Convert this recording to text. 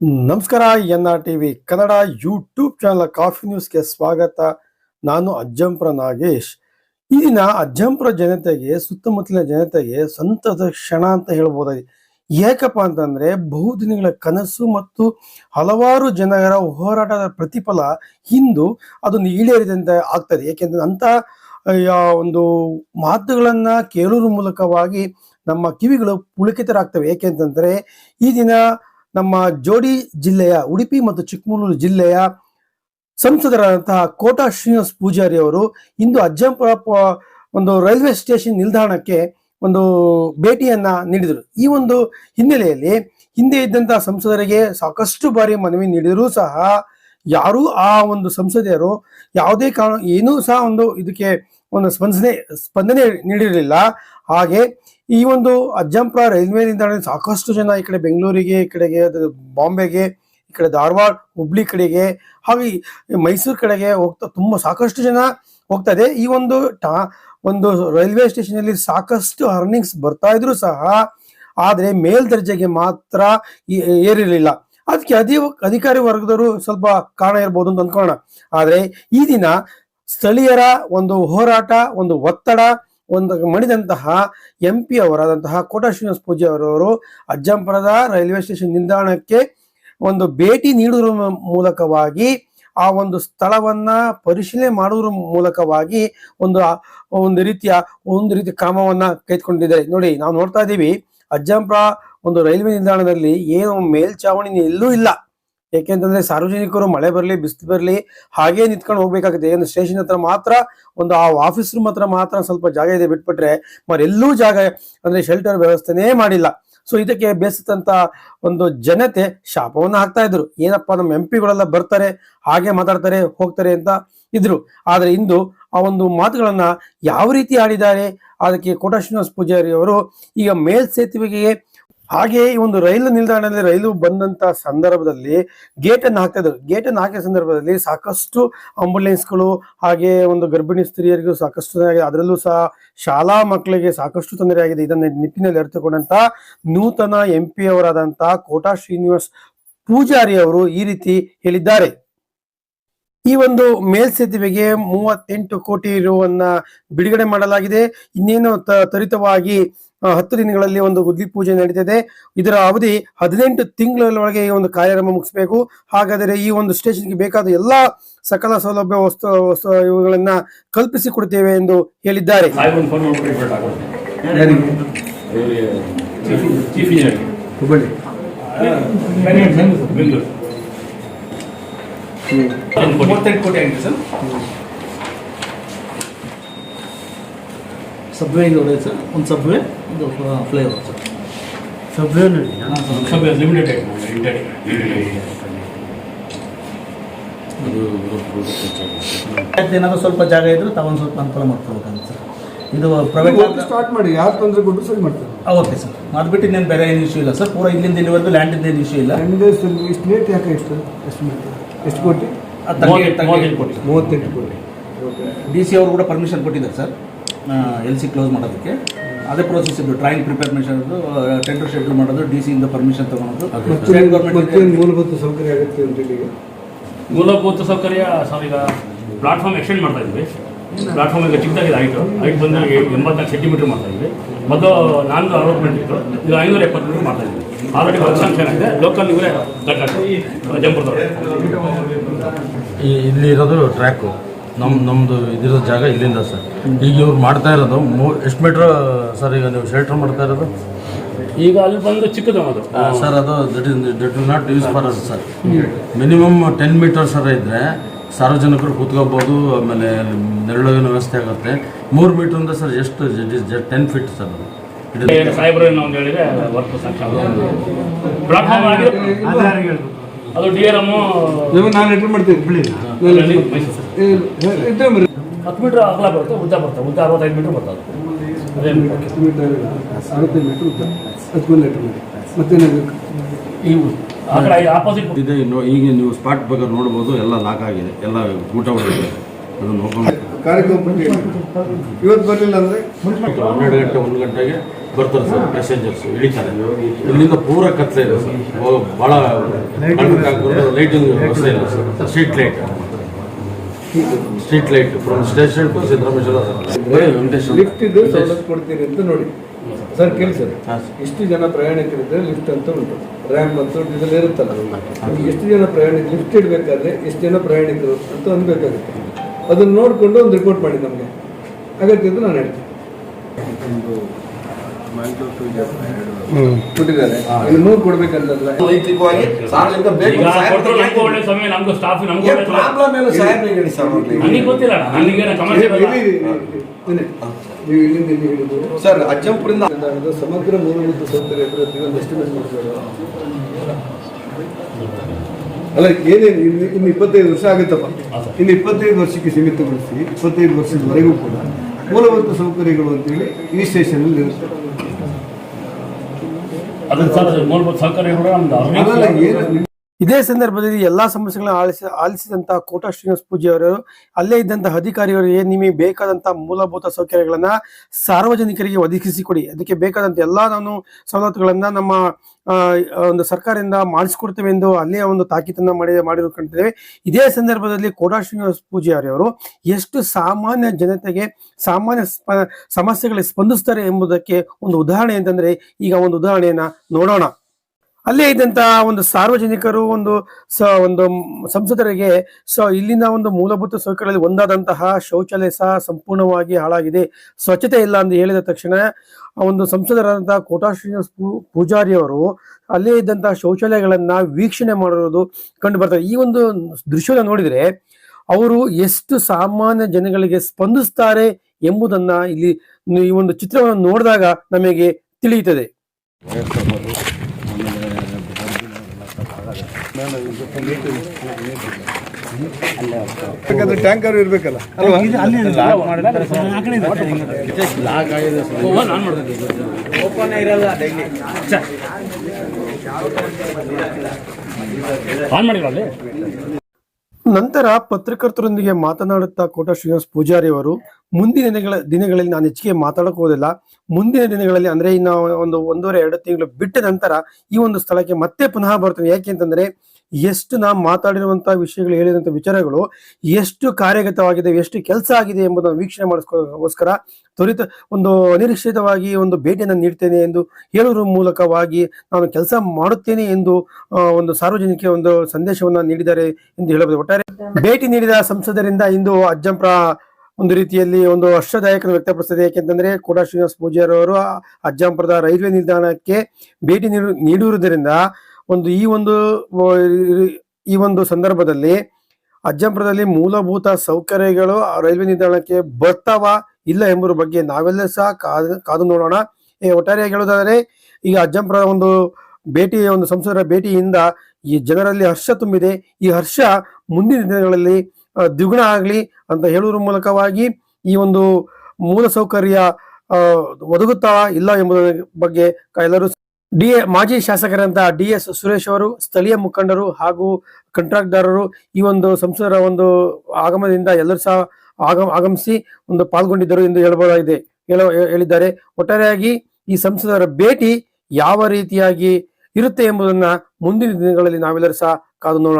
ನಮಸ್ಕಾರ, N R TV Kannada YouTube channel coffee ನ್ಯೂಸ್ಗೆ ಸ್ವಾಗತ. ನಾನು ಅಜ್ಜಂಪುರ ನಾಗೇಶ್. ಈ ದಿನ ಅಜ್ಜಂಪುರ ಜನತೆಗೆ, ಸುತ್ತಮುತ್ತಲಿನ ಜನತೆಗೆ ಸಂತದ ಕ್ಷಣ ಅಂತ ಹೇಳ್ಬೋದಾಗಿ. ಏಕಪ್ಪ ಅಂತಂದ್ರೆ ಬಹುದಿನಗಳ ಕನಸು ಮತ್ತು ಹಲವಾರು ಜನರ ಹೋರಾಟದ ಪ್ರತಿಫಲ ಇಂದು ಅದೊಂದು ಈಡೇರಿದಂತೆ ಆಗ್ತದೆ. ಏಕೆಂದ್ರೆ ಅಂತ ಒಂದು ಮಾತುಗಳನ್ನ ಕೇಳುವ ಮೂಲಕವಾಗಿ ನಮ್ಮ ಕಿವಿಗಳು ಪುಳಕಿತರಾಗ್ತವೆ. ಏಕೆಂತಂದ್ರೆ ಈ ದಿನ ನಮ್ಮ ಜೋಡಿ ಜಿಲ್ಲೆಯ, ಉಡುಪಿ ಮತ್ತು ಚಿಕ್ಕಮಗಳೂರು ಜಿಲ್ಲೆಯ ಸಂಸದರಾದಂತಹ ಕೋಟಾ ಶ್ರೀನಿವಾಸ ಪೂಜಾರಿ ಅವರು ಇಂದು ಅಜ್ಜಂಪುರ ಒಂದು ರೈಲ್ವೆ ಸ್ಟೇಷನ್ ನಿಲ್ದಾಣಕ್ಕೆ ಒಂದು ಭೇಟಿಯನ್ನ ನೀಡಿದರು. ಈ ಒಂದು ಹಿನ್ನೆಲೆಯಲ್ಲಿ ಹಿಂದೆ ಇದ್ದಂತಹ ಸಂಸದರಿಗೆ ಸಾಕಷ್ಟು ಬಾರಿ ಮನವಿ ನೀಡಿದರೂ ಸಹ ಯಾರೂ ಆ ಒಂದು ಸಂಸದೆಯರು ಯಾವುದೇ ಕಾರಣ ಏನೂ ಸಹ ಒಂದು ಇದಕ್ಕೆ ಒಂದು ಸ್ಪಂದನೆ ಸ್ಪಂದನೆ ನೀಡಿರಲಿಲ್ಲ. ಹಾಗೆ ಈ ಒಂದು ಅಜ್ಜಂಪುರ ರೈಲ್ವೆ ನಿಲ್ದಾಣ ಸಾಕಷ್ಟು ಜನ ಈ ಕಡೆ ಬೆಂಗಳೂರಿಗೆ, ಈ ಕಡೆಗೆ ಬಾಂಬೆಗೆ, ಈ ಕಡೆ ಧಾರವಾಡ, ಹುಬ್ಳಿ ಕಡೆಗೆ, ಹಾಗೆ ಮೈಸೂರು ಕಡೆಗೆ ಹೋಗ್ತಾ ತುಂಬಾ ಸಾಕಷ್ಟು ಜನ ಹೋಗ್ತದೆ. ಈ ಒಂದು ಟಾ, ಒಂದು ರೈಲ್ವೆ ಸ್ಟೇಷನ್ ಅಲ್ಲಿ ಸಾಕಷ್ಟು ಅರ್ನಿಂಗ್ಸ್ ಬರ್ತಾ ಇದ್ರು ಸಹ, ಆದ್ರೆ ಮೇಲ್ದರ್ಜೆಗೆ ಮಾತ್ರ ಏರಿರಲಿಲ್ಲ. ಅದಕ್ಕೆ ಅಧಿ ಅಧಿಕಾರಿ ವರ್ಗದವರು ಸ್ವಲ್ಪ ಕಾರಣ ಇರ್ಬೋದು ಅಂತ ಅನ್ಕೋಣ ಆದ್ರೆ ಈ ದಿನ ಸ್ಥಳೀಯರ ಒಂದು ಹೋರಾಟ, ಒಂದು ಒತ್ತಡ, ಒಂದು ಮಣಿದಂತಹ ಎಂ ಪಿ ಅವರಾದಂತಹ ಕೋಟಾ ಶ್ರೀನಿವಾಸ ಪೂಜೆ ಅವರವರು ಅಜ್ಜಂಪುರದ ರೈಲ್ವೆ ಸ್ಟೇಷನ್ ನಿಲ್ದಾಣಕ್ಕೆ ಒಂದು ಭೇಟಿ ನೀಡುವ ಮೂಲಕವಾಗಿ ಆ ಒಂದು ಸ್ಥಳವನ್ನ ಪರಿಶೀಲನೆ ಮಾಡುವುದರ ಮೂಲಕವಾಗಿ ಒಂದು ಒಂದು ರೀತಿಯ ಒಂದು ರೀತಿಯ ಕ್ರಮವನ್ನ ಕೈತ್ಕೊಂಡಿದ್ದಾರೆ ನೋಡಿ, ನಾವು ನೋಡ್ತಾ ಇದ್ದೀವಿ ಅಜ್ಜಂಪುರ ಒಂದು ರೈಲ್ವೆ ನಿಲ್ದಾಣದಲ್ಲಿ ಏನು ಮೇಲ್ಚಾವಣಿ ಎಲ್ಲೂ ಇಲ್ಲ. ಏಕೆಂತಂದ್ರೆ ಸಾರ್ವಜನಿಕರು ಮಳೆ ಬರಲಿ, ಬಿಸಿಲು ಬರಲಿ, ಹಾಗೆ ನಿಂತ್ಕೊಂಡು ಹೋಗ್ಬೇಕಾಗುತ್ತೆ. ಏನು ಸ್ಟೇಷನ್ ಹತ್ರ ಮಾತ್ರ, ಒಂದು ಆ ಆಫೀಸ್ ರೂಮ್ ಹತ್ರ ಮಾತ್ರ ಸ್ವಲ್ಪ ಜಾಗ ಇದೆ ಬಿಟ್ಬಿಟ್ರೆ ಮರೆಲ್ಲೂ ಜಾಗ ಅಂದ್ರೆ ಶೆಲ್ಟರ್ ವ್ಯವಸ್ಥೆನೇ ಮಾಡಿಲ್ಲ. ಸೊ ಇದಕ್ಕೆ ಬೇಸತ್ತಂತ ಒಂದು ಜನತೆ ಶಾಪವನ್ನ ಹಾಕ್ತಾ ಇದ್ರು. ಏನಪ್ಪಾ, ನಮ್ಮ ಎಂ ಪಿಗಳೆಲ್ಲ ಬರ್ತಾರೆ, ಹಾಗೆ ಮಾತಾಡ್ತಾರೆ, ಹೋಗ್ತಾರೆ ಅಂತ ಇದ್ರು. ಆದ್ರೆ ಇಂದು ಆ ಒಂದು ಮಾತುಗಳನ್ನ ಯಾವ ರೀತಿ ಆಡಿದ್ದಾರೆ ಅದಕ್ಕೆ ಕೋಟ ಶ್ರೀನಿವಾಸ ಪೂಜಾರಿ ಅವರು ಈಗ ಮೇಲ್ ಸೇತುವೆಗೆ ಹಾಗೆ ಈ ಒಂದು ರೈಲು ನಿಲ್ದಾಣದಲ್ಲಿ ರೈಲು ಬಂದಂತ ಸಂದರ್ಭದಲ್ಲಿ ಗೇಟ್ ಅನ್ನು ಹಾಕ್ತಾ ಇದ್ರು ಗೇಟ್ ಅನ್ನು ಹಾಕಿದ ಸಂದರ್ಭದಲ್ಲಿ ಸಾಕಷ್ಟು ಆಂಬುಲೆನ್ಸ್ಗಳು ಹಾಗೆ ಒಂದು ಗರ್ಭಿಣಿ ಸ್ತ್ರೀಯರಿಗೂ ಸಾಕಷ್ಟು ತೊಂದರೆ ಅದರಲ್ಲೂ ಸಹ ಶಾಲಾ ಮಕ್ಕಳಿಗೆ ಸಾಕಷ್ಟು ತೊಂದರೆ ಆಗಿದೆ. ಇದನ್ನ ನಿಟ್ಟಿನಲ್ಲಿ ಅರಿತುಕೊಂಡಂತ ನೂತನ ಎಂ ಪಿ ಅವರಾದಂತಹ ಕೋಟಾ ಶ್ರೀನಿವಾಸ್ ಪೂಜಾರಿ ಅವರು ಈ ರೀತಿ ಹೇಳಿದ್ದಾರೆ. ಈ ಒಂದು ಮೇಲ್ಸೇತುವೆಗೆ ಮೂವತ್ತೆಂಟು ಕೋಟಿ ರುವನ್ನ ಬಿಡುಗಡೆ ಮಾಡಲಾಗಿದೆ. ಇನ್ನೇನು ತ- ತ್ವರಿತವಾಗಿ ಹತ್ತು ದಿನಗಳಲ್ಲಿ ಒಂದು ಗುದ್ಲಿ ಪೂಜೆ ನಡೀತಿದೆ. ಇದರ ಅವಧಿ ಹದಿನೆಂಟು ತಿಂಗಳೊಳಗೆ ಈ ಒಂದು ಕಾರ್ಯಕ್ರಮ ಮುಗಿಸಬೇಕು. ಹಾಗಾದರೆ ಈ ಒಂದು ಸ್ಟೇಷನ್ಗೆ ಬೇಕಾದ ಎಲ್ಲಾ ಸಕಲ ಸೌಲಭ್ಯ ವಸ್ತು ವಸ್ತು ಇವುಗಳನ್ನ ಕಲ್ಪಿಸಿ ಕೊಡ್ತೇವೆ ಎಂದು ಹೇಳಿದ್ದಾರೆ. ಚೀಫ್ ಮೂವತ್ತೆಂಟು ಕೋಟಿ ಆಗಿದೆ ಸರ್. ಸಬ್ವೆ ಇದೆ ಸರ್. ಒಂದು ಸಬ್ವೆ ಒಂದು ಫ್ಲೇವರ್ ಸರ್. ಸಬ್ವೇ ಲಿಮಿಟೆಡ್ ಇಂಟೆಡ್ ಏನಾದರೂ ಸ್ವಲ್ಪ ಜಾಗ ಇದ್ರೆ ತಾವೊಂದು ಸ್ವಲ್ಪ ಅನುಕೂಲ ಮಾಡ್ಕೊಳ್ಬೇಕಂತ ಸರ್. ಇದು ಪ್ರೈವೇಟ್ ಸ್ಟಾರ್ಟ್ ಮಾಡಿ ಯಾರು ತೊಂದರೆ ಕೊಟ್ಟರು ಸರಿ ಮಾಡ್ತಾರೆ ಓಕೆ ಸರ್. ಮಾಡ್ಬಿಟ್ಟು ಇನ್ನೇನು ಬೇರೆ ಏನು ಇಶ್ಯೂ ಇಲ್ಲ ಸರ್. ಪೂರ ಇಲ್ಲಿಂದ ಇಲ್ಲಿವರೆಗೂ ಲ್ಯಾಂಡಿಂದ ಏನು ಇಶ್ಯೂ ಇಲ್ಲ. ಡೇಸ್ ಇಷ್ಟು ಲೇಟ್ ಯಾಕೆ ಎಷ್ಟು ಎಷ್ಟು ಮಾಡ್ತಾರೆ ಎಷ್ಟು ಕೋಟಿ? ಮೂವತ್ತೆಂಟು ಕೋಟಿ. ಮೂವತ್ತೆಂಟು ಕೋಟಿ. ಡಿ ಸಿ ಅವರು ಕೂಡ ಪರ್ಮಿಷನ್ ಕೊಟ್ಟಿದ್ದಾರೆ ಸರ್ ಎಲ್ ಸಿ ಕ್ಲೋಸ್ ಮಾಡೋದಕ್ಕೆ. ಅದೇ ಪ್ರೋಸೆಸ್ ಡ್ರಾಯಿಂಗ್ ಪ್ರಿಪೇರ್ಮೆಷನ್ ಅದು ಟೆಂಡರ್ ಶೆಡ್ಯೂಲ್ ಮಾಡೋದು ಡಿ ಸಿ ಇಂದ ಪರ್ಮಿಷನ್ ಗೌರ್ಮೆಂಟ್ ಮೂಲಭೂತ ಸೌಕರ್ಯ ಆಗುತ್ತೆ ಅಂತ ಹೇಳಿ ಮೂಲಭೂತ ಸೌಕರ್ಯ ಸರ್ ಈಗ ಪ್ಲಾಟ್ಫಾರ್ಮ್ ಎಕ್ಸ್ಟೆಂಡ್ ಮಾಡ್ತಾ ಇದ್ವಿ. ಪ್ಲಾಟ್ಫಾರ್ಮ್ ಈಗ ಚಿಕ್ಕದಾಗಿದೆ ಹೈಟು ಹೈಟ್ ಬಂದಾಗ ಎಂಬತ್ನಾಲ್ಕು ಸೆಂಟಿಮೀಟರ್ ಮಾಡ್ತಾ ಇದ್ವಿ. ಮೊದಲು ನಾನ್ನೂರ ಅರವತ್ತು ಇತ್ತು. ಈಗ ಐನೂರ ಎಪ್ಪತ್ತು ಮೀಟರ್ ಮಾಡ್ತಾ ಇದ್ವಿ. ಆಲ್ರೆಡಿ ಲೋಕಲ್ ಇವರೇ ಜಂಪುರದವ್ರೆ. ಇಲ್ಲಿ ಇರೋದು ಟ್ರ್ಯಾಕು ನಮ್ಮ ನಮ್ಮದು ಇದಿರೋ ಜಾಗ ಇಲ್ಲಿಂದ ಸರ್. ಈಗ ಇವ್ರು ಮಾಡ್ತಾ ಇರೋದು ಮೂ ಎಷ್ಟು ಮೀಟ್ರ್ ಸರ್ ಈಗ ನೀವು ಶೆಲ್ಟರ್ ಮಾಡ್ತಾ ಇರೋದು? ಈಗ ಅಲ್ಲಿ ಬಂದು ಚಿಕ್ಕದು ಅದು ಸರ್ ಅದು that is that will not use for ಅದು sir. Minimum ten metre sir ಇದ್ದರೆ ಸಾರ್ವಜನಿಕರು ಕೂತ್ಕೋಬೋದು ಆಮೇಲೆ ನೆರಳಿನ ವ್ಯವಸ್ಥೆ ಆಗುತ್ತೆ. ಮೂರು ಮೀಟ್ರಿಂದ ಸರ್ ಎಷ್ಟು ಟೆನ್ ಫೀಟ್ ಸರ್ ಅದು. ಸಾಹೇಬರು ಏನೋ ಒಂದು ಹೇಳಿದ್ರೆ ವರ್ಕ್ ಸ್ಯಾಂಕ್ಷನ್ ಪ್ಲಾಟ್ಫಾರ್ಮ್ ಆಗಿದೆ. ಅದು ಡಿ ಆರ್ ನಾನು ಮಾಡ್ತೀನಿ ಮರಿ. ಹತ್ತು ಮೀಟರ್ ಅಗಲ ಬರುತ್ತೆ ಉದ್ದ ಬರುತ್ತೆ ಉದ್ದ ಅರವತ್ತೈದು ಮೀಟರ್ ಬರ್ತದೆ ಹತ್ತು ಮೀಟರ್ ಅರವತ್ತೈದು ಮೀಟರ್ ಉದ್ದ. ಲೆಟರ್ ಕಡೆ ಆಪೋಸಿಟ್ ಇದೆ ಇನ್ನು ಈಗ ನೀವು ಸ್ಪಾಟ್ ಬಗ್ಗೆ ನೋಡ್ಬೋದು ಎಲ್ಲ ಲಾಕ್ ಆಗಿದೆ ಎಲ್ಲ ಊಟ ಹೊಡೆದಿದೆ ಅದನ್ನು ನೋಡ್ಕೊಂಡು ಕಾರ್ಯಕ್ರಮ ಪಟ್ಟಿ ಇವತ್ತು ಬರಲಿಲ್ಲ ಅಂದರೆ? ಹನ್ನೆರಡು ಗಂಟೆ ಒಂದು ಗಂಟೆಗೆ ಬರ್ತಾರೆ ಸರ್ ಪ್ಯಾಸೆಂಜರ್ಸ್ ಇಳಿತಾರೆ. ಇಲ್ಲಿಂದ ಪೂರ ಕತ್ತಲೆ ಇದೆ ಸರ್. ಭಾಳ ಲೈಟಿಂಗ್ ವ್ಯವಸ್ಥೆ ಇಲ್ಲ sir. Street light street light from station to Siddarameshwara lift ಇದು ಸವಲತ್ತು ಕೊಡ್ತೀರಿ ಅಂತ ನೋಡಿ. ಸರ್ ಕೇಳಿ ಸರ್. ಇಷ್ಟು ಜನ ಪ್ರಯಾಣಿಕರಿದ್ರೆ ಲಿಫ್ಟ್ ಅಂತ ಉಂಟು. ರ್ಯಾಮ್ ಮತ್ತು ಡೀಸೆಲ್ ಇರುತ್ತಲ್ಲ. ಎಷ್ಟು ಜನ ಪ್ರಯಾಣಿಕ ಲಿಫ್ಟ್ ಇಡಬೇಕಾದ್ರೆ ಎಷ್ಟು ಜನ ಪ್ರಯಾಣಿಕರು ಅಂತ ಅನ್ಬೇಕಾಗುತ್ತೆ. ಅದನ್ನ ನೋಡಿಕೊಂಡು ಒಂದು ರಿಪೋರ್ಟ್ ಮಾಡಿ ನಮಗೆ. ಅಗತ್ಯ ನಾನು ಹೇಳ್ತೀನಿ. ಕೊಟ್ಟಿದ್ದಾರೆ. ಇನ್ನು ಕೊಡ್ಬೇಕಂತಲ್ಲ. ವೈಯಕ್ತಿಕವಾಗಿ ಸಾರ್ವಜನಿಕ ಬೇಕು. ಪ್ರಾಬ್ಲಮ್ ಏನು ಹೇಳಿ ಸರ್. ನನಗೆ ಗೊತ್ತಿಲ್ಲ ನನಗೆ ನೀವು ಇಲ್ಲಿಂದ ಇಲ್ಲಿ ಹಿಡಿದು ಸರ್ ಅಜ್ಜಂಪುರಿಂದ ನಿಲ್ದಾಣದ ಸಮಗ್ರ ಮೂಲಭೂತ ಸೌಕರ್ಯ ಎಸ್ಟಿಮೇಟ್ ಮಾಡ್ತಾರೆ? ಅಲ್ಲ ಏನೇನು? ಇನ್ನು ಇನ್ನು ಇಪ್ಪತ್ತೈದು ವರ್ಷ ಆಗುತ್ತಪ್ಪ. ಇನ್ನು ಇಪ್ಪತ್ತೈದು ವರ್ಷಕ್ಕೆ ಸೀಮಿತಗೊಳಿಸಿ ಇಪ್ಪತ್ತೈದು ವರ್ಷದವರೆಗೂ ಕೂಡ ಮೂಲಭೂತ ಸೌಕರ್ಯಗಳು ಅಂತೇಳಿ ಈ ಸ್ಟೇಷನಲ್ಲಿ ಇರುತ್ತೆ. ಅದ್ರ ಮೂಲಭೂತ ಸೌಕರ್ಯಗಳು ಇದೇ ಸಂದರ್ಭದಲ್ಲಿ ಎಲ್ಲಾ ಸಮಸ್ಯೆಗಳನ್ನ ಆಲಿಸಿ ಆಲಿಸಿದಂತಹ ಕೋಟಾ ಶ್ರೀನಿವಾಸ ಪೂಜೆ ಅವರು, ಅಲ್ಲೇ ಇದ್ದಂತಹ ಏನ್ ನಿಮಗೆ ಬೇಕಾದಂತ ಮೂಲಭೂತ ಸೌಕರ್ಯಗಳನ್ನ ಸಾರ್ವಜನಿಕರಿಗೆ ಒದಗಿಸಿಕೊಡಿ ಅದಕ್ಕೆ ಬೇಕಾದಂತ ಎಲ್ಲಾ ನಾನು ಸವಲತ್ತುಗಳನ್ನ ನಮ್ಮ ಒಂದು ಸರ್ಕಾರದಿಂದ ಮಾಡಿಸ್ಕೊಡ್ತೇವೆ ಎಂದು ಅಲ್ಲೇ ಒಂದು ತಾಕೀತನ್ನ ಮಾಡಿ ಮಾಡಿರೋ ಕಾಣ್ತಿದ್ದೇವೆ ಇದೇ ಸಂದರ್ಭದಲ್ಲಿ ಕೋಟಾ ಶ್ರೀನಿವಾಸ ಅವರು ಎಷ್ಟು ಸಾಮಾನ್ಯ ಜನತೆಗೆ ಸಾಮಾನ್ಯ ಸಮಸ್ಯೆಗಳಿಗೆ ಸ್ಪಂದಿಸ್ತಾರೆ ಎಂಬುದಕ್ಕೆ ಒಂದು ಉದಾಹರಣೆ ಅಂತಂದ್ರೆ ಈಗ ಒಂದು ಉದಾಹರಣೆಯನ್ನ ನೋಡೋಣ. ಅಲ್ಲೇ ಇದ್ದಂತಹ ಒಂದು ಸಾರ್ವಜನಿಕರು, ಒಂದು ಸ, ಒಂದು ಸಂಸದರಿಗೆ ಸೊ, ಇಲ್ಲಿನ ಒಂದು ಮೂಲಭೂತ ಸೌಕರ್ಯಗಳಲ್ಲಿ ಒಂದಾದಂತಹ ಶೌಚಾಲಯ ಸಹ ಸಂಪೂರ್ಣವಾಗಿ ಹಾಳಾಗಿದೆ. ಸ್ವಚ್ಛತೆ ಇಲ್ಲ ಅಂತ ಹೇಳಿದ ತಕ್ಷಣ ಆ ಒಂದು ಸಂಸದರಾದಂತಹ ಕೋಟಾ ಶ್ರೀನಿವಾಸ ಪೂ- ಪೂಜಾರಿ ಅವರು ಅಲ್ಲೇ ಇದ್ದಂತಹ ಶೌಚಾಲಯಗಳನ್ನ ವೀಕ್ಷಣೆ ಮಾಡಿರೋದು ಕಂಡು ಬರ್ತದೆ ಈ ಒಂದು ದೃಶ್ಯವನ್ನು ನೋಡಿದ್ರೆ ಅವರು ಎಷ್ಟು ಸಾಮಾನ್ಯ ಜನಗಳಿಗೆ ಸ್ಪಂದಿಸ್ತಾರೆ ಎಂಬುದನ್ನ ಇಲ್ಲಿ ಈ ಒಂದು ಚಿತ್ರವನ್ನು ನೋಡಿದಾಗ ನಮಗೆ ತಿಳಿಯುತ್ತದೆ. ಯಾಕಂದ್ರೆ ಟ್ಯಾಂಕರ್ ಇರ್ಬೇಕಲ್ಲ. ಆನ್ ನಂತರ ಪತ್ರಕರ್ತರೊಂದಿಗೆ ಮಾತನಾಡುತ್ತಾ ಕೋಟ ಶ್ರೀನಿವಾಸ ಪೂಜಾರಿ ಅವರು, ಮುಂದಿನ ದಿನಗಳ ದಿನಗಳಲ್ಲಿ ನಾನು ಹೆಚ್ಚಿಗೆ ಮಾತಾಡಕ್ ಹೋದಿಲ್ಲ ಮುಂದಿನ ದಿನಗಳಲ್ಲಿ ಅಂದ್ರೆ ಇನ್ನು ಒಂದು ಒಂದೂವರೆ, ಎರಡು ತಿಂಗಳು ಬಿಟ್ಟ ನಂತರ ಈ ಒಂದು ಸ್ಥಳಕ್ಕೆ ಮತ್ತೆ ಪುನಃ ಬರ್ತೇನೆ. ಯಾಕೆ ಅಂತಂದ್ರೆ ಎಷ್ಟು ನಾವು ಮಾತಾಡಿರುವಂತಹ ವಿಷಯಗಳು ಹೇಳಿದಂತ ವಿಚಾರಗಳು ಎಷ್ಟು ಕಾರ್ಯಗತವಾಗಿದೆ ಎಷ್ಟು ಕೆಲಸ ಆಗಿದೆ ಎಂಬುದನ್ನು ವೀಕ್ಷಣೆ ಮಾಡಿಸ್ಕೋಸ್ಕರ ತ್ವರಿತ ಒಂದು ಅನಿರೀಕ್ಷಿತವಾಗಿ ಒಂದು ಭೇಟಿಯನ್ನು ನೀಡ್ತೇನೆ ಎಂದು ಹೇಳುವ ಮೂಲಕವಾಗಿ ನಾನು ಕೆಲಸ ಮಾಡುತ್ತೇನೆ ಎಂದು ಒಂದು ಸಾರ್ವಜನಿಕ ಒಂದು ಸಂದೇಶವನ್ನ ನೀಡಿದ್ದಾರೆ ಎಂದು ಹೇಳಬಹುದು. ಒಟ್ಟಾರೆ ಭೇಟಿ ನೀಡಿದ ಸಂಸದರಿಂದ ಇಂದು ಅಜ್ಜಂಪ್ರ ಒಂದು ರೀತಿಯಲ್ಲಿ ಒಂದು ಹರ್ಷದಾಯಕ ವ್ಯಕ್ತಪಡಿಸಿದೆ. ಯಾಕೆಂತಂದ್ರೆ ಕೋಟಾ ಶ್ರೀನಿವಾಸ ಪೂಜಾರವರು ಅಜ್ಜಂಪುರದ ರೈಲ್ವೆ ನಿಲ್ದಾಣಕ್ಕೆ ಭೇಟಿ ನೀಡು, ನೀಡುವುದರಿಂದ ಒಂದು ಈ ಒಂದು ಈ ಒಂದು ಸಂದರ್ಭದಲ್ಲಿ ಅಜ್ಜಂಪುರದಲ್ಲಿ ಮೂಲಭೂತ ಸೌಕರ್ಯಗಳು ರೈಲ್ವೆ ನಿಲ್ದಾಣಕ್ಕೆ ಬರ್ತಾವ ಇಲ್ಲ ಎಂಬುದ್ರ ಬಗ್ಗೆ ನಾವೆಲ್ಲ ಸಹ ಕಾದು ನೋಡೋಣ. ಈ ಒಟ್ಟಾರೆಯಾಗಿ ಹೇಳೋದಾದ್ರೆ ಈಗ ಅಜ್ಜಂಪುರ ಒಂದು ಭೇಟಿ ಒಂದು ಸಂಸದರ ಭೇಟಿಯಿಂದ ಈ ಜನರಲ್ಲಿ ಹರ್ಷ ತುಂಬಿದೆ. ಈ ಹರ್ಷ ಮುಂದಿನ ದಿನಗಳಲ್ಲಿ ದ್ವಿಗುಣ ಆಗಲಿ ಅಂತ ಹೇಳುವುದರ ಮೂಲಕವಾಗಿ ಈ ಒಂದು ಮೂಲ ಸೌಕರ್ಯ ಆ, ಒದಗುತ್ತಾ ಇಲ್ಲ ಎಂಬುದರ ಬಗ್ಗೆ ಎಲ್ಲರೂ ಡಿ ಮಾಜಿ ಶಾಸಕರಂತ ಡಿ ಎಸ್ ಸುರೇಶ್ ಅವರು, ಸ್ಥಳೀಯ ಮುಖಂಡರು ಹಾಗೂ ಕಂಟ್ರಾಕ್ಟ್ದಾರರು ಈ ಒಂದು ಸಂಸದರ ಒಂದು ಆಗಮನದಿಂದ ಎಲ್ಲರೂ ಸಹ ಆಗಮ, ಆಗಮಿಸಿ ಒಂದು ಪಾಲ್ಗೊಂಡಿದ್ದರು ಎಂದು ಹೇಳಬಹುದಾಗಿದೆ. ಹೇಳ, ಹೇಳಿದ್ದಾರೆ. ಒಟ್ಟಾರೆಯಾಗಿ ಈ ಸಂಸದರ ಭೇಟಿ ಯಾವ ರೀತಿಯಾಗಿ ಇರುತ್ತೆ ಎಂಬುದನ್ನ ಮುಂದಿನ ದಿನಗಳಲ್ಲಿ ನಾವೆಲ್ಲರೂ ಸಹ ಕಾದು ನೋಡೋಣ.